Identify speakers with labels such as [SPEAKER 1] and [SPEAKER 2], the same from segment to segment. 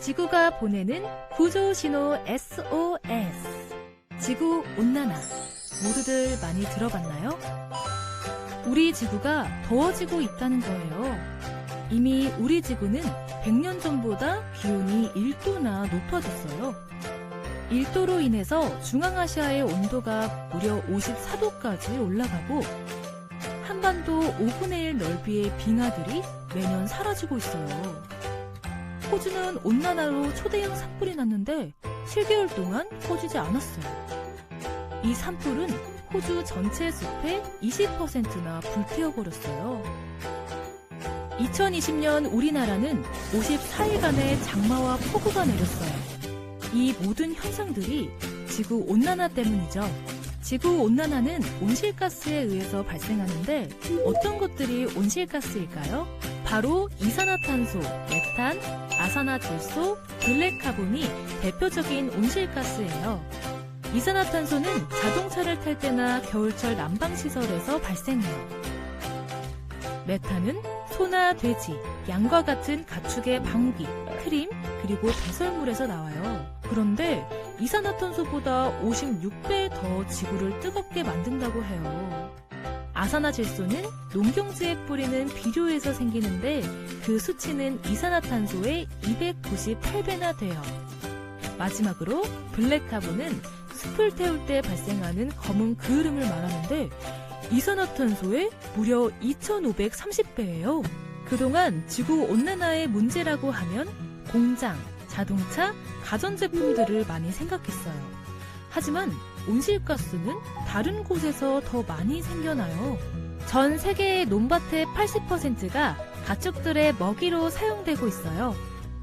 [SPEAKER 1] 지구가 보내는 구조 신호 SOS. 지구 온난화. 모두들 많이 들어봤나요? 우리 지구가 더워지고 있다는 거예요. 이미 우리 지구는 100년 전보다 기온이 1도나 높아졌어요. 1도로 인해서 중앙아시아의 온도가 무려 54도까지 올라가고 한반도 5분의 1 넓이의 빙하들이 매년 사라지고 있어요. 호주는 온난화로 초대형 산불이 났는데 7개월 동안 꺼지지 않았어요. 이 산불은 호주 전체 숲의 20%나 불태워버렸어요. 2020년 우리나라는 54일간의 장마와 폭우가 내렸어요. 이 모든 현상들이 지구 온난화 때문이죠. 지구 온난화는 온실가스에 의해서 발생하는데 어떤 것들이 온실가스일까요? 바로 이산화탄소, 메탄, 아산화질소, 블랙카본이 대표적인 온실가스예요. 이산화탄소는 자동차를 탈 때나 겨울철 난방시설에서 발생해요. 메탄은 소나 돼지, 양과 같은 가축의 방귀, 크림, 그리고 배설물에서 나와요. 그런데 이산화탄소보다 56배 더 지구를 뜨겁게 만든다고 해요. 아산화 질소는 농경지에 뿌리는 비료에서 생기는데 그 수치는 이산화탄소의 298배나 돼요. 마지막으로 블랙카본은 숲을 태울 때 발생하는 검은 그을음을 말하는데 이산화탄소의 무려 2530배예요. 그동안 지구 온난화의 문제라고 하면 공장, 자동차, 가전제품들을 많이 생각했어요. 하지만 온실가스는 다른 곳에서 더 많이 생겨나요. 전 세계의 논밭의 80%가 가축들의 먹이로 사용되고 있어요.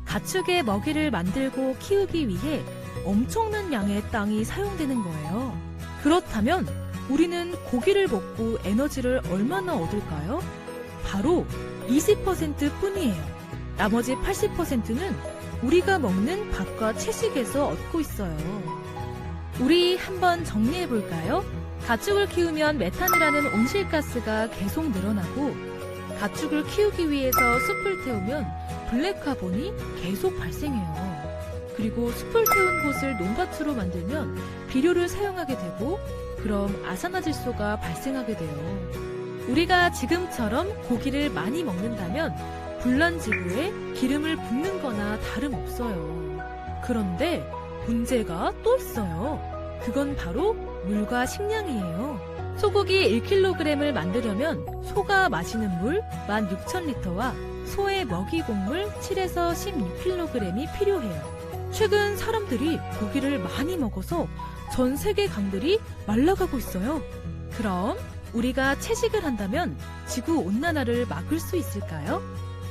[SPEAKER 1] 가축의 먹이를 만들고 키우기 위해 엄청난 양의 땅이 사용되는 거예요. 그렇다면 우리는 고기를 먹고 에너지를 얼마나 얻을까요? 바로 20% 뿐이에요. 나머지 80%는 우리가 먹는 밥과 채식에서 얻고 있어요. 우리 한번 정리해 볼까요? 가축을 키우면 메탄이라는 온실가스가 계속 늘어나고 가축을 키우기 위해서 숲을 태우면 블랙카본이 계속 발생해요. 그리고 숲을 태운 곳을 논밭으로 만들면 비료를 사용하게 되고 그럼 아산화질소가 발생하게 돼요. 우리가 지금처럼 고기를 많이 먹는다면 불난 지구에 기름을 붓는 거나 다름없어요. 그런데 문제가 또 있어요. 그건 바로 물과 식량이에요. 소고기 1kg을 만들려면 소가 마시는 물 16,000리터와 소의 먹이 곡물 7에서 16kg이 필요해요. 최근 사람들이 고기를 많이 먹어서 전 세계 강들이 말라가고 있어요. 그럼 우리가 채식을 한다면 지구 온난화를 막을 수 있을까요?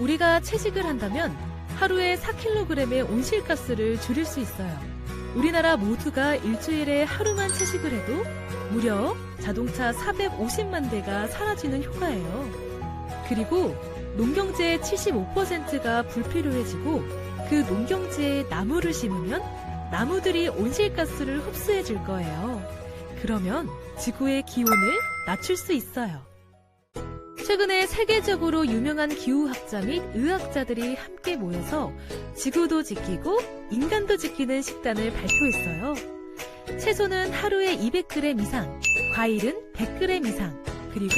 [SPEAKER 1] 우리가 채식을 한다면 하루에 4kg의 온실가스를 줄일 수 있어요. 우리나라 모두가 일주일에 하루만 채식을 해도 무려 자동차 450만 대가 사라지는 효과예요. 그리고 농경지의 75%가 불필요해지고 그 농경지에 나무를 심으면 나무들이 온실가스를 흡수해 줄 거예요. 그러면 지구의 기온을 낮출 수 있어요. 최근에 세계적으로 유명한 기후학자 및 의학자들이 함께 모여서 지구도 지키고 인간도 지키는 식단을 발표했어요. 채소는 하루에 200g 이상, 과일은 100g 이상, 그리고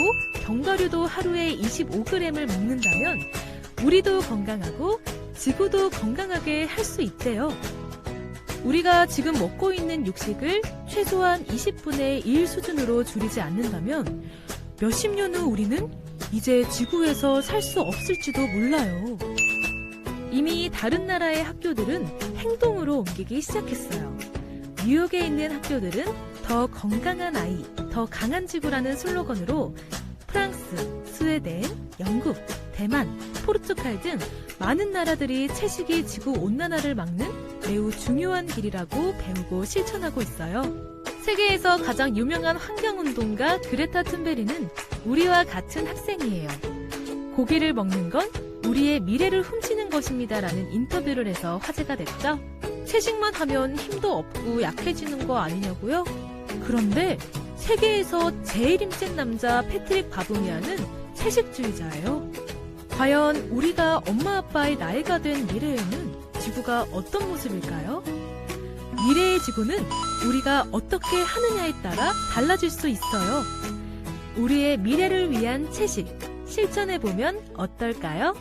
[SPEAKER 1] 견과류도 하루에 25g을 먹는다면 우리도 건강하고 지구도 건강하게 할 수 있대요. 우리가 지금 먹고 있는 육식을 최소한 20분의 1 수준으로 줄이지 않는다면 몇십 년 후 우리는 이제 지구에서 살 수 없을지도 몰라요. 이미 다른 나라의 학교들은 행동으로 옮기기 시작했어요. 뉴욕에 있는 학교들은 더 건강한 아이, 더 강한 지구라는 슬로건으로 프랑스, 스웨덴, 영국, 대만, 포르투갈 등 많은 나라들이 채식이 지구 온난화를 막는 매우 중요한 길이라고 배우고 실천하고 있어요. 세계에서 가장 유명한 환경운동가 그레타 툰베리는 우리와 같은 학생이에요. 고기를 먹는 건 우리의 미래를 훔치는 것입니다 라는 인터뷰를 해서 화제가 됐죠. 채식만 하면 힘도 없고 약해지는 거 아니냐고요? 그런데 세계에서 제일 힘센 남자 패트릭 바보미아는 채식주의자예요. 과연 우리가 엄마 아빠의 나이가 된 미래에는 지구가 어떤 모습일까요? 미래의 지구는 우리가 어떻게 하느냐에 따라 달라질 수 있어요. 우리의 미래를 위한 채식, 실천해보면 어떨까요?